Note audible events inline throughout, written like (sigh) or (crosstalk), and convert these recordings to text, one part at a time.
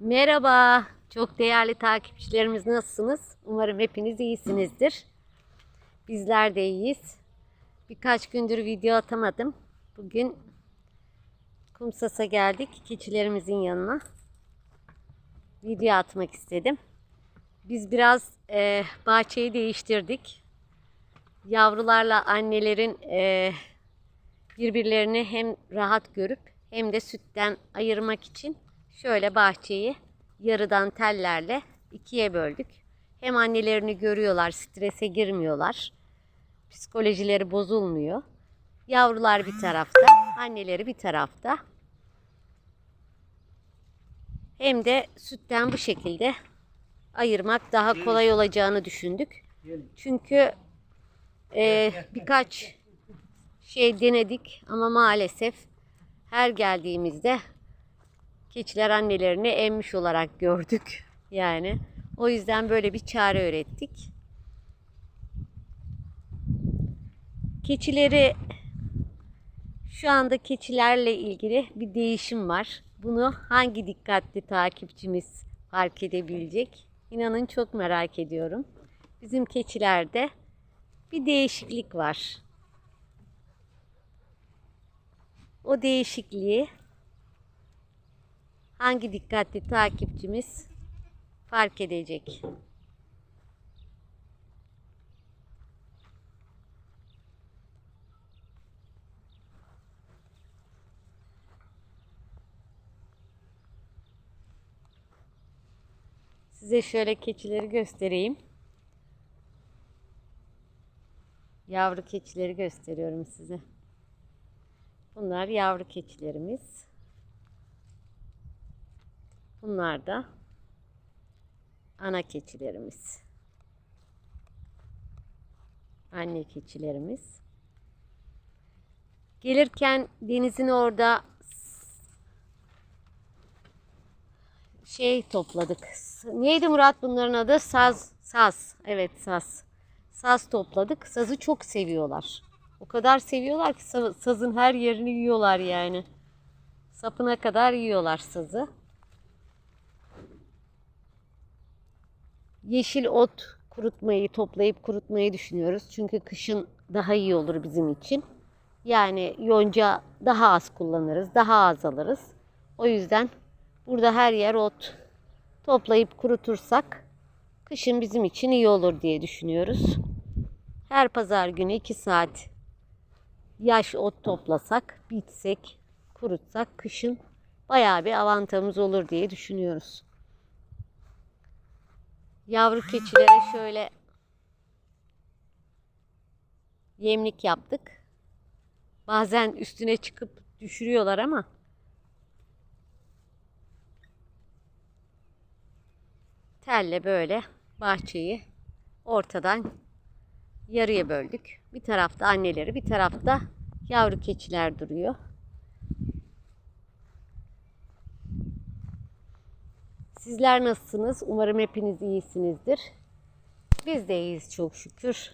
Merhaba, çok değerli takipçilerimiz nasılsınız? Umarım hepiniz iyisinizdir. Bizler de iyiyiz. Birkaç gündür video atamadım. Bugün Kumsas'a geldik, keçilerimizin yanına. Video atmak istedim. Biz biraz e, bahçeyi değiştirdik. Yavrularla annelerin e, birbirlerini hem rahat görüp hem de sütten ayırmak için şöyle bahçeyi yarıdan tellerle ikiye böldük. Hem annelerini görüyorlar, strese girmiyorlar. Psikolojileri bozulmuyor. Yavrular bir tarafta, anneleri bir tarafta. Hem de sütten bu şekilde ayırmak daha kolay olacağını düşündük. Çünkü e, birkaç şey denedik ama maalesef her geldiğimizde keçiler annelerini emmiş olarak gördük. (laughs) Yani o yüzden böyle bir çare öğrettik. Keçileri şu anda keçilerle ilgili bir değişim var. Bunu hangi dikkatli takipçimiz fark edebilecek? İnanın çok merak ediyorum. Bizim keçilerde bir değişiklik var. O değişikliği hangi dikkatli takipçimiz fark edecek? Size şöyle keçileri göstereyim. Yavru keçileri gösteriyorum size. Bunlar yavru keçilerimiz. Bunlar da ana keçilerimiz. Anne keçilerimiz. Gelirken denizin orada şey topladık. Neydi Murat bunların adı? Saz. Saz. Evet saz. Saz topladık. Sazı çok seviyorlar. O kadar seviyorlar ki sa- sazın her yerini yiyorlar yani. Sapına kadar yiyorlar sazı. Yeşil ot kurutmayı, toplayıp kurutmayı düşünüyoruz. Çünkü kışın daha iyi olur bizim için. Yani yonca daha az kullanırız, daha az alırız. O yüzden burada her yer ot toplayıp kurutursak kışın bizim için iyi olur diye düşünüyoruz. Her pazar günü 2 saat yaş ot toplasak, bitsek, kurutsak kışın bayağı bir avantajımız olur diye düşünüyoruz. Yavru keçilere şöyle yemlik yaptık. Bazen üstüne çıkıp düşürüyorlar ama telle böyle bahçeyi ortadan yarıya böldük. Bir tarafta anneleri, bir tarafta yavru keçiler duruyor. Sizler nasılsınız? Umarım hepiniz iyisinizdir. Biz de iyiyiz çok şükür.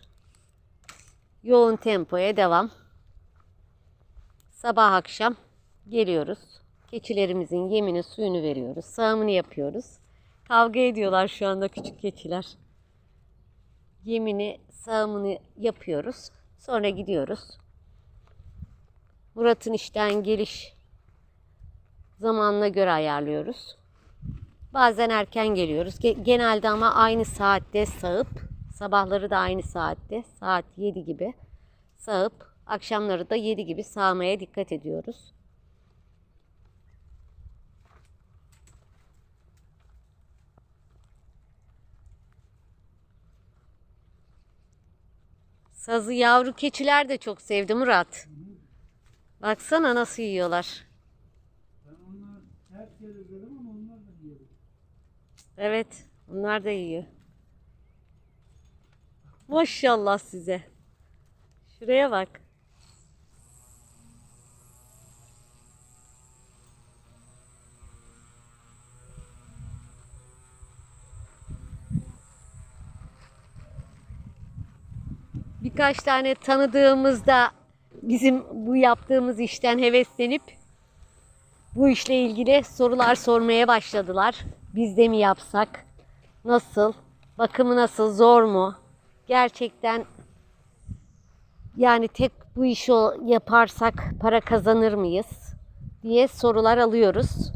Yoğun tempoya devam. Sabah akşam geliyoruz. Keçilerimizin yemini suyunu veriyoruz. Sağımını yapıyoruz. Kavga ediyorlar şu anda küçük keçiler. Yemini, sağımını yapıyoruz. Sonra gidiyoruz. Murat'ın işten geliş zamanına göre ayarlıyoruz. Bazen erken geliyoruz. Ge- Genelde ama aynı saatte sağıp, sabahları da aynı saatte, saat 7 gibi sağıp, akşamları da 7 gibi sağmaya dikkat ediyoruz. Sazı yavru keçiler de çok sevdi Murat. Baksana nasıl yiyorlar. Ben onlar her şeyde görüyorum ama onlar da yiyor. Evet, onlar da yiyor. Maşallah size. Şuraya bak. Birkaç tane tanıdığımızda bizim bu yaptığımız işten heveslenip bu işle ilgili sorular sormaya başladılar. Biz de mi yapsak? Nasıl? Bakımı nasıl? Zor mu? Gerçekten yani tek bu işi yaparsak para kazanır mıyız? diye sorular alıyoruz.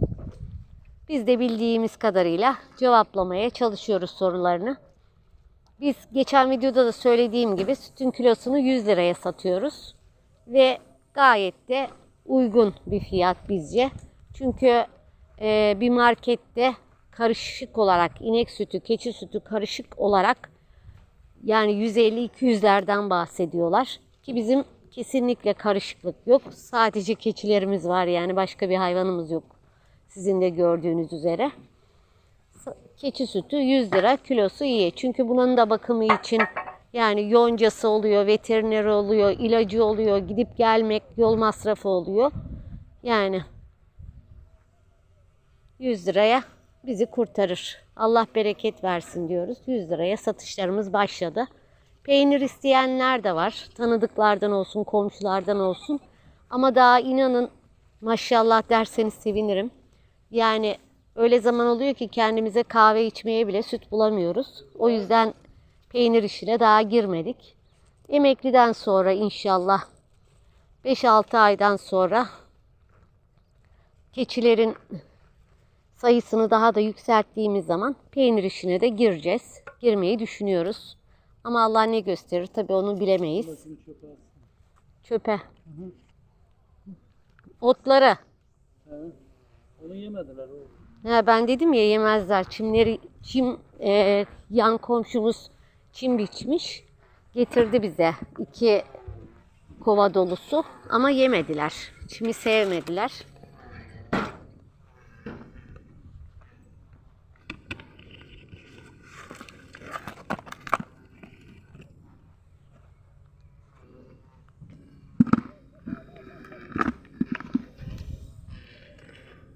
Biz de bildiğimiz kadarıyla cevaplamaya çalışıyoruz sorularını. Biz geçen videoda da söylediğim gibi sütün kilosunu 100 liraya satıyoruz. Ve gayet de uygun bir fiyat bizce. Çünkü e, bir markette karışık olarak inek sütü, keçi sütü karışık olarak yani 150-200'lerden bahsediyorlar. Ki bizim kesinlikle karışıklık yok. Sadece keçilerimiz var yani başka bir hayvanımız yok. Sizin de gördüğünüz üzere. Keçi sütü 100 lira kilosu iyi. Çünkü bunun da bakımı için yani yoncası oluyor, veterineri oluyor, ilacı oluyor, gidip gelmek yol masrafı oluyor. Yani 100 liraya bizi kurtarır. Allah bereket versin diyoruz. 100 liraya satışlarımız başladı. Peynir isteyenler de var. Tanıdıklardan olsun, komşulardan olsun. Ama daha inanın maşallah derseniz sevinirim. Yani öyle zaman oluyor ki kendimize kahve içmeye bile süt bulamıyoruz. O yüzden peynir işine daha girmedik. Emekliden sonra inşallah 5-6 aydan sonra keçilerin sayısını daha da yükselttiğimiz zaman peynir işine de gireceğiz. Girmeyi düşünüyoruz. Ama Allah ne gösterir tabii onu bilemeyiz. Çöpe. Evet. Onu yemediler. Ha, ben dedim ya yemezler. Çimleri, çim e, yan komşumuz çim biçmiş. Getirdi bize iki kova dolusu ama yemediler. Çimi sevmediler.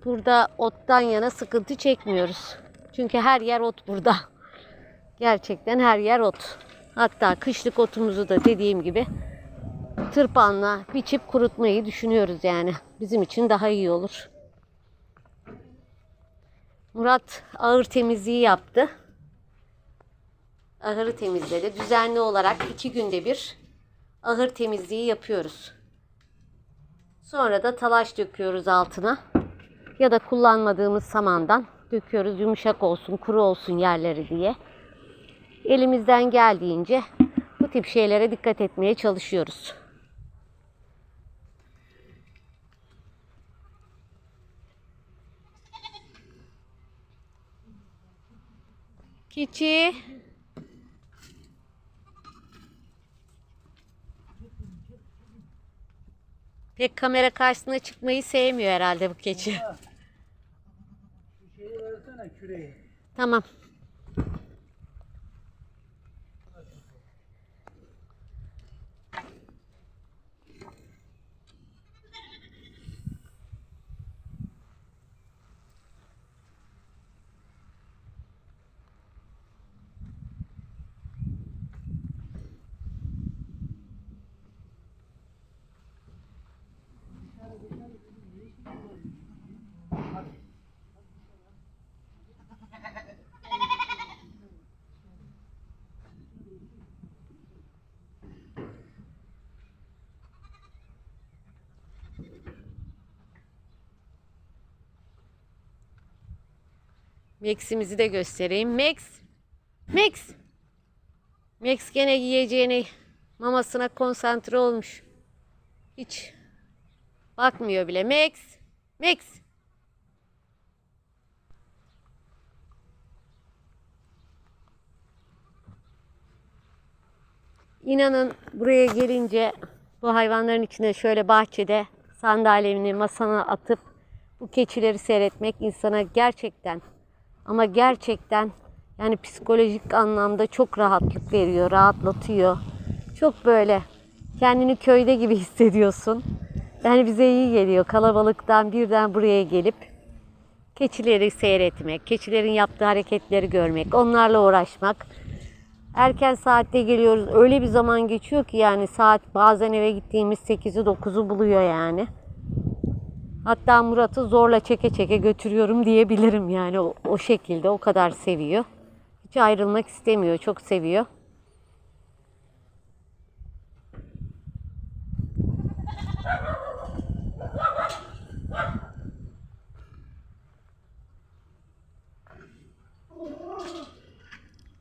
Burada ottan yana sıkıntı çekmiyoruz. Çünkü her yer ot burada. Gerçekten her yer ot. Hatta kışlık otumuzu da dediğim gibi tırpanla biçip kurutmayı düşünüyoruz yani. Bizim için daha iyi olur. Murat ağır temizliği yaptı. Ahırı temizledi. Düzenli olarak iki günde bir ahır temizliği yapıyoruz. Sonra da talaş döküyoruz altına ya da kullanmadığımız samandan döküyoruz yumuşak olsun, kuru olsun yerleri diye. Elimizden geldiğince bu tip şeylere dikkat etmeye çalışıyoruz. Keçi. Pek kamera karşısına çıkmayı sevmiyor herhalde bu keçi. Küreği. Tamam. Max'imizi de göstereyim. Max. Max. Max gene yiyeceğini mamasına konsantre olmuş. Hiç bakmıyor bile. Max. Max. İnanın buraya gelince bu hayvanların içine şöyle bahçede sandalyeni masana atıp bu keçileri seyretmek insana gerçekten ama gerçekten yani psikolojik anlamda çok rahatlık veriyor, rahatlatıyor. Çok böyle kendini köyde gibi (laughs) hissediyorsun. Yani bize iyi geliyor kalabalıktan birden buraya gelip keçileri seyretmek, keçilerin yaptığı hareketleri görmek, onlarla uğraşmak. Erken saatte geliyoruz. Öyle bir zaman geçiyor ki yani saat bazen eve gittiğimiz 8'i 9'u buluyor yani. Hatta Murat'ı zorla çeke çeke götürüyorum diyebilirim yani o, o şekilde o kadar seviyor. Hiç ayrılmak istemiyor, çok seviyor.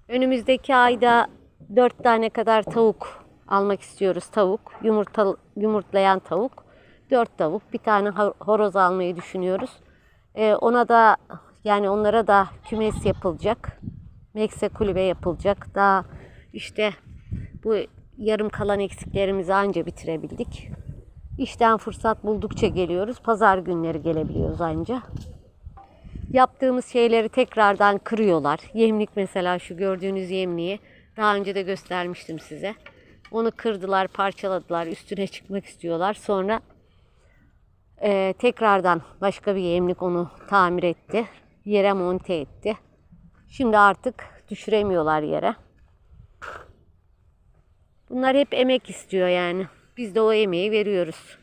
Önümüzdeki ayda dört tane kadar tavuk almak istiyoruz. Tavuk, yumurta, yumurtlayan tavuk. Dört tavuk, bir tane ho- horoz almayı düşünüyoruz. Ee, ona da yani onlara da kümes yapılacak. Mekse kulübe yapılacak. Daha işte bu yarım kalan eksiklerimizi anca bitirebildik. İşten fırsat buldukça geliyoruz. Pazar günleri gelebiliyoruz anca yaptığımız şeyleri tekrardan kırıyorlar. Yemlik mesela şu gördüğünüz yemliği daha önce de göstermiştim size. Onu kırdılar, parçaladılar, üstüne çıkmak istiyorlar. Sonra eee, tekrardan başka bir yemlik onu tamir etti. Yere monte etti. Şimdi artık düşüremiyorlar yere. Bunlar hep emek istiyor yani. Biz de o emeği veriyoruz.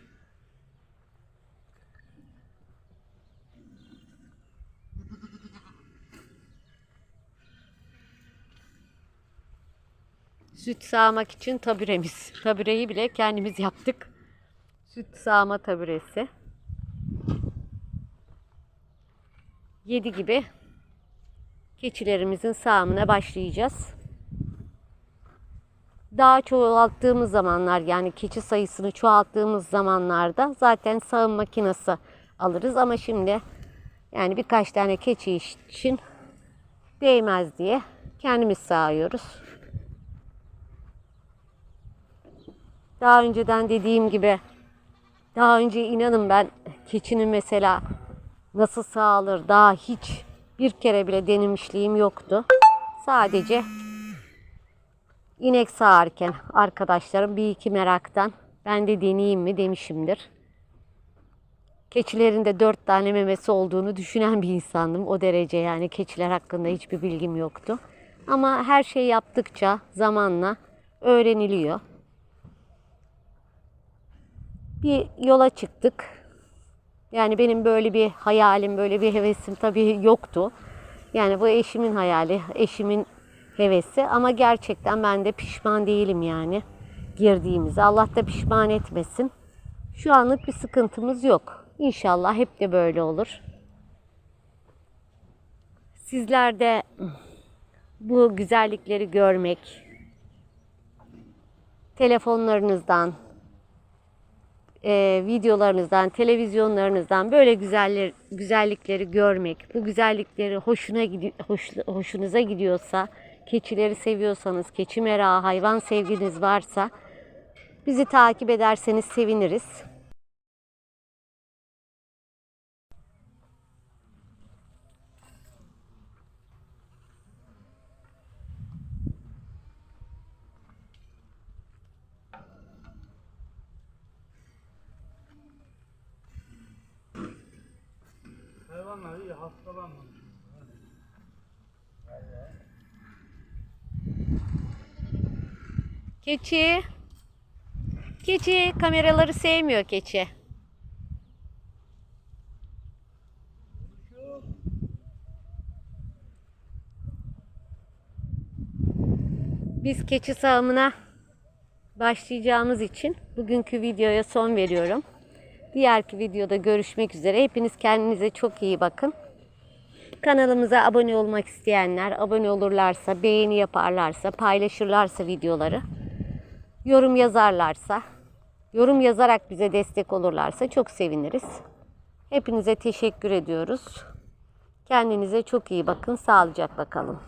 Süt sağmak için taburemiz. Tabureyi bile kendimiz yaptık. Süt sağma taburesi. 7 gibi keçilerimizin sağımına başlayacağız. Daha çoğalttığımız zamanlar yani keçi sayısını çoğalttığımız zamanlarda zaten sağım makinesi alırız ama şimdi yani birkaç tane keçi için değmez diye kendimiz sağıyoruz. Daha önceden dediğim gibi daha önce inanın ben keçinin mesela nasıl sağılır daha hiç bir kere bile denemişliğim yoktu. Sadece inek sağarken arkadaşlarım bir iki meraktan ben de deneyeyim mi demişimdir. Keçilerin de dört tane memesi olduğunu düşünen bir insandım. O derece yani keçiler hakkında hiçbir bilgim yoktu. Ama her şey yaptıkça zamanla öğreniliyor bir yola çıktık. Yani benim böyle bir hayalim, böyle bir hevesim tabii yoktu. Yani bu eşimin hayali, eşimin hevesi ama gerçekten ben de pişman değilim yani girdiğimize. Allah da pişman etmesin. Şu anlık bir sıkıntımız yok. İnşallah hep de böyle olur. Sizler de bu güzellikleri görmek, telefonlarınızdan, e, videolarınızdan, televizyonlarınızdan böyle güzeller, güzellikleri görmek, bu güzellikleri hoşuna hoş, hoşunuza gidiyorsa, keçileri seviyorsanız, keçi merağı, hayvan sevginiz varsa bizi takip ederseniz seviniriz. Hayvanlar iyi hastalanmamış. Keçi. Keçi kameraları sevmiyor keçi. Biz keçi sağımına başlayacağımız için bugünkü videoya son veriyorum. Diğerki videoda görüşmek üzere. Hepiniz kendinize çok iyi bakın. Kanalımıza abone olmak isteyenler abone olurlarsa, beğeni yaparlarsa, paylaşırlarsa videoları, yorum yazarlarsa, yorum yazarak bize destek olurlarsa çok seviniriz. Hepinize teşekkür ediyoruz. Kendinize çok iyi bakın. Sağlıcakla kalın.